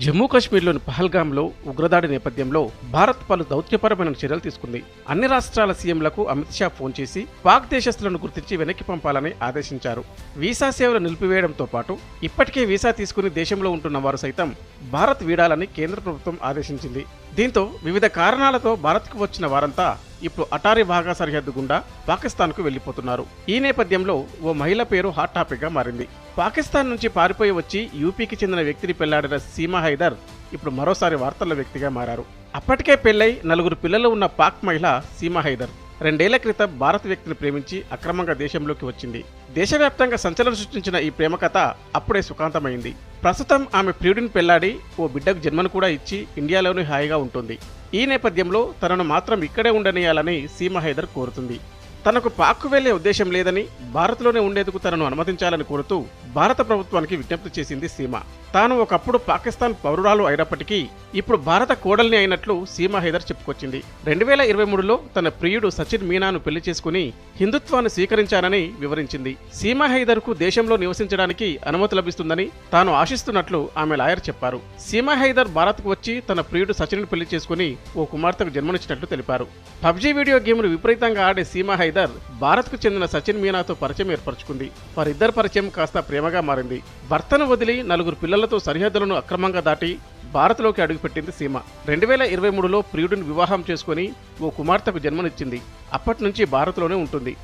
జమ్మూ కాశ్మీర్లోని పహల్గామ్లో ఉగ్రదాడి నేపథ్యంలో భారత్ పలు దౌత్యపరమైన చర్యలు తీసుకుంది. అన్ని రాష్ట్రాల సీఎంలకు అమిత్ షా ఫోన్ చేసి పాక్ దేశస్తులను గుర్తించి వెనక్కి పంపాలని ఆదేశించారు. వీసా సేవలు నిలిపివేయడంతో పాటు ఇప్పటికే వీసా తీసుకుని దేశంలో ఉంటున్న వారు సైతం భారత్ వీడాలని కేంద్ర ప్రభుత్వం ఆదేశించింది. దీంతో వివిధ కారణాలతో భారత్కు వచ్చిన వారంతా ఇప్పుడు అటారీ వాఘా సరిహద్దు గుండా పాకిస్తాన్కు వెళ్ళిపోతున్నారు ఈ నేపథ్యంలో ఓ మహిళ పేరు హాట్ టాపిక్గా మారింది. పాకిస్తాన్ నుంచి పారిపోయి వచ్చి యూపీకి చెందిన వ్యక్తిని పెళ్ళాడిన సీమా హైదర్ ఇప్పుడు మరోసారి వార్తల వ్యక్తిగా మారారు. అప్పటికే పెళ్ళై నలుగురు పిల్లలు ఉన్న పాక్ మహిళ సీమా హైదర్. రెండేళ్ళ క్రితం భారత వ్యక్తిని ప్రేమించి అక్రమంగా దేశంలోకి వచ్చింది. దేశవ్యాప్తంగా సంచలనం సృష్టించిన ఈ ప్రేమ కథ అప్పుడే సుఖాంతమైంది. ప్రస్తుతం ఆమె ప్రియుడిని పెళ్ళాడి ఓ బిడ్డకు జన్మను కూడా ఇచ్చి ఇండియాలోనే హాయిగా ఉంటుంది. ఈ నేపథ్యంలో తనను మాత్రం ఇక్కడే ఉండనియాలని సీమ హైదర్ కోరుతుంది. తనకు పాక్కు వెళ్ళే ఉద్దేశం లేదని భారత్లోనే ఉండేందుకు తనను అనుమతించాలని కోరుతూ భారత ప్రభుత్వానికి విజ్ఞప్తి చేసింది సీమ. తాను ఒకప్పుడు పాకిస్తాన్ పౌరురాలు అయినప్పటికీ ఇప్పుడు భారత కోడల్ని అయినట్లు సీమా హైదర్ చెప్పుకొచ్చింది. రెండు వేల ఇరవై మూడులో తన ప్రియుడు సచిన్ మీనాను పెళ్ళి చేసుకుని హిందుత్వాన్ని స్వీకరించానని వివరించింది. సీమా హైదర్కు దేశంలో నివసించడానికి అనుమతి లభిస్తుందని తాను ఆశిస్తున్నట్లు ఆమె లాయర్ చెప్పారు. సీమా హైదర్ భారత్కు వచ్చి తన ప్రియుడు సచిన్ పెళ్ళి చేసుకుని ఓ కుమార్తెకు జన్మనిచ్చినట్లు తెలిపారు. పబ్జీ వీడియో గేమ్ను విపరీతంగా ఆడే సీమా హైదర్ భారత్కు చెందిన సచిన్ మీనాతో పరిచయం ఏర్పరచుకుంది. వారిద్దరి పరిచయం కాస్త ప్రేమగా మారింది. భర్తను వదిలి నలుగురు పిల్లలతో సరిహద్దులను అక్రమంగా దాటి భారత్లోకి అడుగుపెట్టింది సీమ. రెండు వేల ఇరవై మూడులో ప్రియుడిని వివాహం చేసుకుని ఓ కుమార్తెకు జన్మనిచ్చింది. అప్పటి నుంచి భారత్లోనే ఉంటుంది.